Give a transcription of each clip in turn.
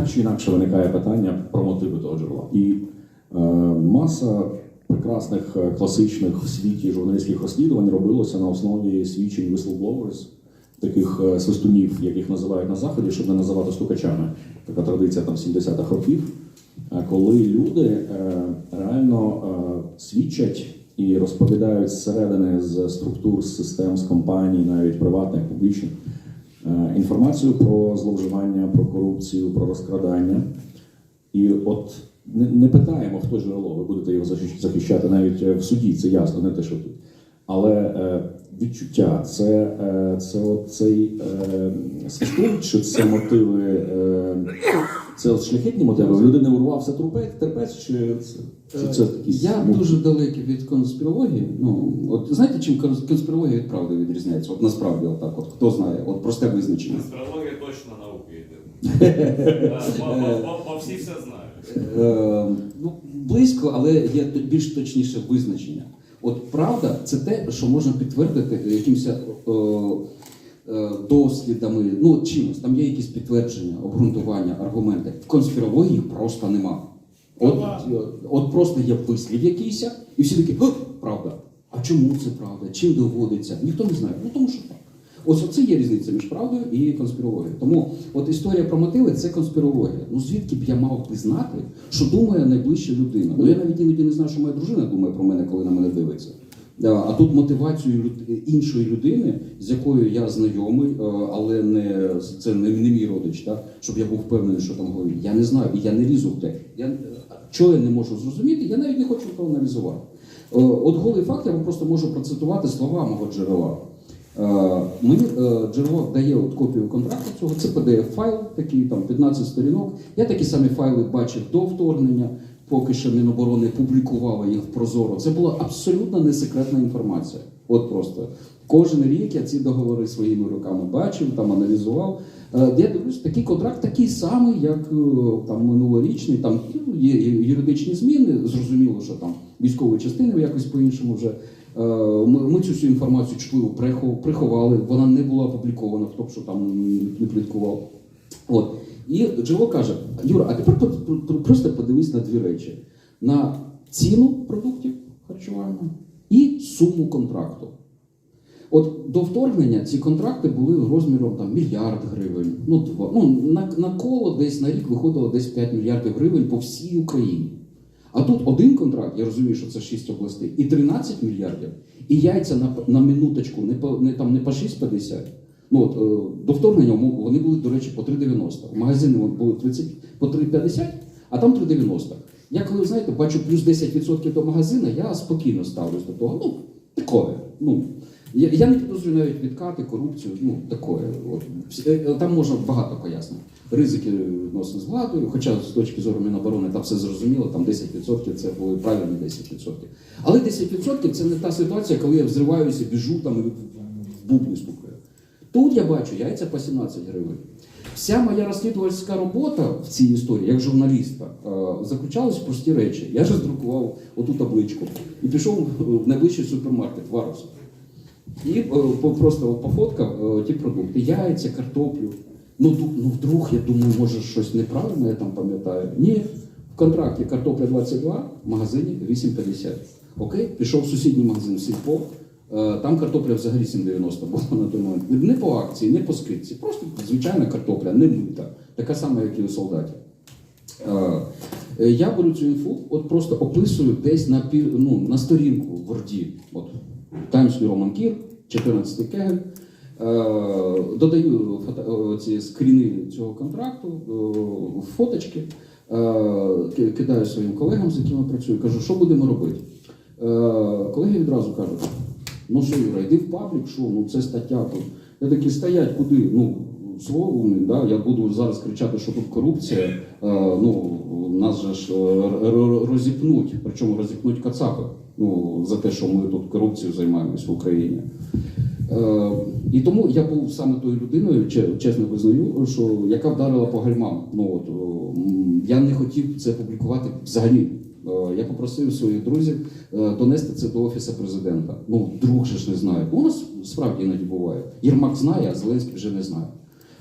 так чи інакше виникає питання про мотиви того джерела. І е, маса прекрасних е, класичних в світі журналістських розслідувань робилося на основі свідчень whistleblowers, таких е, свистунів, яких називають на заході, щоб не називати стукачами. Така традиція там 70-х років. Е, Коли люди е, реально е, свідчать і розповідають зсередини з структур, з систем, з компаній, навіть приватних, публічних, інформацію про зловживання, про корупцію, про розкрадання. І от не, не питаємо, хто джерело, ви будете його захищ- захищати навіть е, в суді, це ясно, не те, що тут. Але е, відчуття це, е, це цей е, свистун, чи це мотиви, е, це от шляхетні мотиви. У людини урвався трупець, терпець, чи це, чи це якісь Я ну, дуже далекий від конспірології. Ну, от знаєте, чим конспірологія від правди відрізняється? От насправді, отак, от хто знає, от просте визначення. Астрологія точно наука йде. Бо- Бо всі все знають. Е, ну, близько, але є більш точніше визначення. От правда, це те, що можна підтвердити якимось е, е, дослідами, ну чимось. Там є якісь підтвердження, обґрунтування, аргументи. В конспірології їх просто нема. От, е, от просто є вислів якийсь, і всі такі, правда. А чому це правда? Чим доводиться? Ніхто не знає. Ну тому що так. Ось оце є різниця між правдою і конспірологією. Тому от історія про мотиви це конспірологія. Ну звідки б я мав би знати, що думає найближча людина? Ну я навіть іноді не знаю, що моя дружина думає про мене, коли на мене дивиться. Да, А тут мотивацію іншої людини, з якою я знайомий, е, але не це не, не мій родич, так? щоб я був впевнений, що там говорить. Я не знаю, і я не лізу в те. Я е, чого я не можу зрозуміти, я навіть не хочу того аналізувати. Е, От голий факт я вам просто можу процитувати слова мого джерела. Е, Мені е, джерело дає от копію контракту цього. Це pdf файл, такий там 15 сторінок. Я такі самі файли бачив до вторгнення, поки ще Міноборони публікувала їх Прозоро. Це була абсолютно не секретна інформація. От просто кожен рік я ці договори своїми руками бачив, там аналізував. Е, Я дивлюсь, такий контракт такий самий, як е, там минулорічний. Там ну, є юридичні зміни. Зрозуміло, що там військові частини якось по-іншому вже. Е, ми цю всю інформацію чутливо приховали, вона не була опублікована, хто б що там не пліткував. От. І Джево каже: Юра, а тепер просто подивись на дві речі: на ціну продуктів харчування і суму контракту. От до вторгнення ці контракти були розміром там мільярд гривень. Ну, два. ну на, на коло десь на рік виходило десь 5 мільярдів гривень по всій Україні. А тут один контракт, я розумію, що це 6 областей, і 13 мільярдів, і яйця на, на минуточку не по не там не по 6,50. Ну от е, до вторгнення вони були, до речі, по 3,90. В магазині були 30, по 3,50, а там 3,90. Я коли знаєте, бачу плюс 10% до магазина, я спокійно ставлюсь до того. Ну, такое. Ну, я, я не підозрюю навіть відкати, корупцію, ну такое. От. Е, е, Там можна багато пояснити. Ризики відносно з владою, хоча з точки зору Міноборони там все зрозуміло, там 10% це були правильні 10%. Але 10% це не та ситуація, коли я взриваюся, біжу там і бубни стукаю. Тут я бачу яйця по 17 гривень. Вся моя розслідувальська робота в цій історії, як журналіста, е, заключалась в прості речі. Я ж роздрукував оту табличку і пішов в найближчий супермаркет Варус. І е, просто пофоткав е, ті продукти: яйця, картоплю. Ну, ну вдруг я думаю, може щось неправильно, я там пам'ятаю. Ні, в контракті картопля 22, в магазині 8,50. Окей, пішов в сусідній магазин Сільпо. Е, Там картопля взагалі 7,90 була на той момент. Не по акції, не по скидці. Просто звичайна картопля, не мита. Така сама, як і у солдатів. Е, е, Я беру цю інфу, от просто описую десь на пів, ну, на сторінку в Word. От Times New Roman Kir, 14 кегель. Додаю фото, ці скріни цього контракту, фоточки, кидаю своїм колегам, з якими працюю, кажу, що будемо робити. Колеги відразу кажуть, ну що, Юра, йди в паблік, що, ну це стаття тут. Я такий стоять куди? Ну, слово, да? я буду зараз кричати, що тут корупція. Е, ну, нас же ж е, розіпнуть, причому розіпнуть кацапи ну, за те, що ми тут корупцією займаємось в Україні. Е, і тому я був саме тою людиною, чесно визнаю, що яка вдарила по гальмам. Ну от я не хотів це публікувати взагалі. Е, Я попросив своїх друзів е, донести це до офісу президента. Ну, друг же ж не знає. У нас справді іноді буває. Єрмак знає, а Зеленський вже не знає.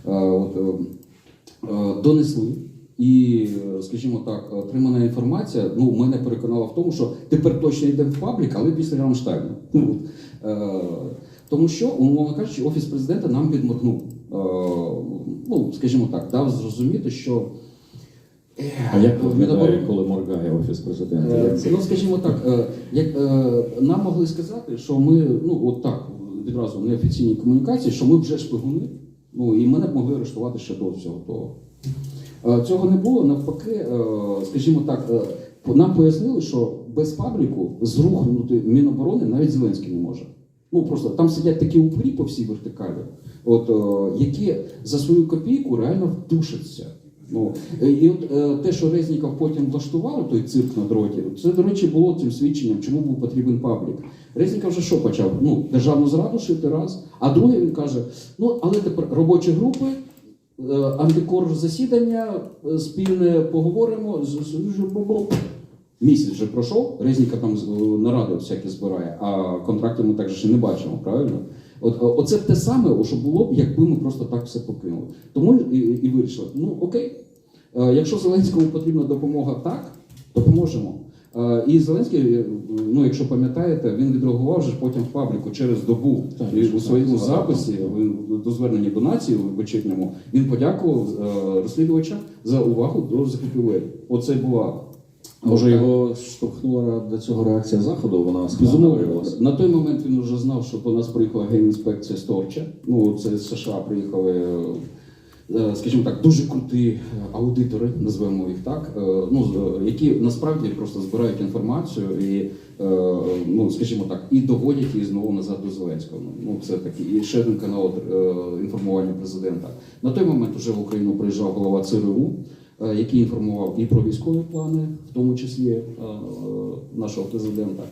Е, От, донесли. І, скажімо так, отримана інформація ну, мене переконала в тому, що тепер точно йде в паблік, але після Рамштайну. Ну, тому що, умовно кажучи, офіс президента нам підморгнув. Ну, скажімо так, дав зрозуміти, що. А як виглядає, коли моргає офіс президента? Е, Як це? Ну, скажімо так, е, як е, нам могли сказати, що ми, ну от так, відразу в неофіційній комунікації, що ми вже шпигуни, ну і мене б могли арештувати ще до всього того. Цього не було. Навпаки, скажімо так, нам пояснили, що без пабліку зрухнути Міноборони навіть Зеленський не може. Ну просто там сидять такі упорі по всій вертикалі, от які за свою копійку реально вдушаться. Ну і от е, те, що Резніков потім влаштував той цирк на дроті, це, до речі, було цим свідченням, чому був потрібен паблік. Резніков вже що почав? Ну, державну зраду шити раз, а друге він каже: ну але тепер робочі групи. е, Антикор засідання е, спільне поговоримо. з- Місяць вже пройшов, Резніка там з- наради всякі збирає, а контракти ми так же ще не бачимо, правильно? От е, оце те саме, що було б, якби ми просто так все покинули. Тому і, і вирішили: ну окей, е, якщо Зеленському потрібна допомога так, допоможемо. Е, І Зеленський, е, ну якщо пам'ятаєте, він відреагував вже потім в пабліку через добу Так, І у своєму так, записі він до звернення до нації в вечірньому він подякував е, розслідувачам за увагу до закупівель. Оце була Може, його штовхнула до цього реакція заходу? Вона складна на той момент він вже знав, що до нас приїхала генінспекція з Торча. Ну, це з США приїхали, е, скажімо так, дуже круті аудитори, назвемо їх так, е, ну, які насправді просто збирають інформацію і, е, ну, скажімо так, і доводять її знову назад до Зеленського. Ну, це такий і ще один канал е, інформування президента. На той момент вже в Україну приїжджав голова ЦРУ. Е, Який інформував і про військові плани, в тому числі е, е, нашого президента.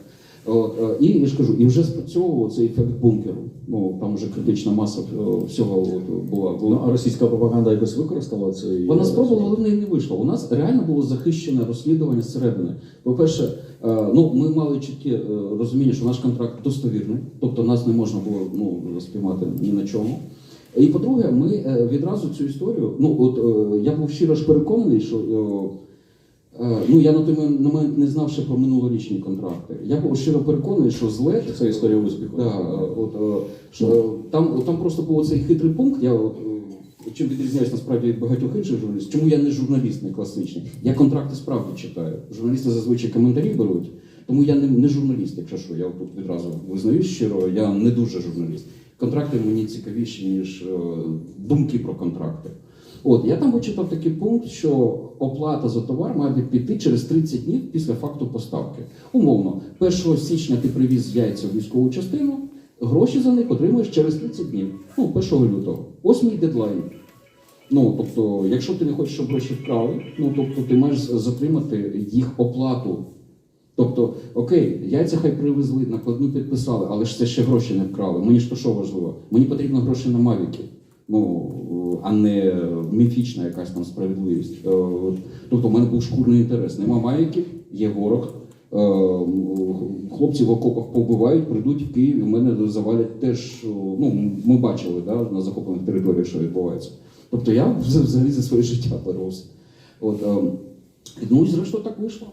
І я ж кажу, і вже спрацьовував цей ефект бункеру. Ну там вже критична маса всього була. Ну, була. а російська пропаганда якось використала цей... Вона спробувала, але в неї не вийшло. У нас реально було захищене розслідування зсередини. По-перше, ну ми мали чітке е, розуміння, що наш контракт достовірний, тобто нас не можна було ну, спіймати ні на чому. І по-друге, ми е, відразу цю історію. Ну от е, я був щиро ж переконаний, що. е, Ну, я на той момент- не знав ще про минулорічні контракти. Я був щиро переконаний, що зле Це історія успіху. Да, от, що, е, там, там просто був цей хитрий пункт. Я от, чим відрізняюсь насправді від багатьох інших журналістів. Чому я не журналіст, не класичний? Я контракти справді читаю. Журналісти зазвичай коментарі беруть. Тому я не, не журналіст, якщо що, я тут відразу визнаю щиро, я не дуже журналіст. Контракти мені цікавіші, ніж е, думки про контракти. От я там вичитав такий пункт, що оплата за товар має піти через 30 днів після факту поставки. Умовно, 1 січня ти привіз яйця в військову частину, гроші за них отримуєш через 30 днів. Ну, 1 лютого. Ось мій дедлайн. Ну, тобто, якщо ти не хочеш, щоб гроші вкрали, ну тобто ти маєш затримати їх оплату. Тобто, окей, яйця хай привезли, накладну підписали, але ж це ще гроші не вкрали. Мені ж то що важливо? Мені потрібно гроші на мавіки. Ну, а не міфічна якась там справедливість. Е, Тобто, в мене був шкурний інтерес. Нема мавіків, є ворог. Е, Хлопці в окопах побивають, прийдуть в Київ, і мене завалять теж. Ну, ми бачили да, на захоплених територіях, що відбувається. Тобто я взагалі за своє життя боровся. От, е, ну і зрештою так вийшло.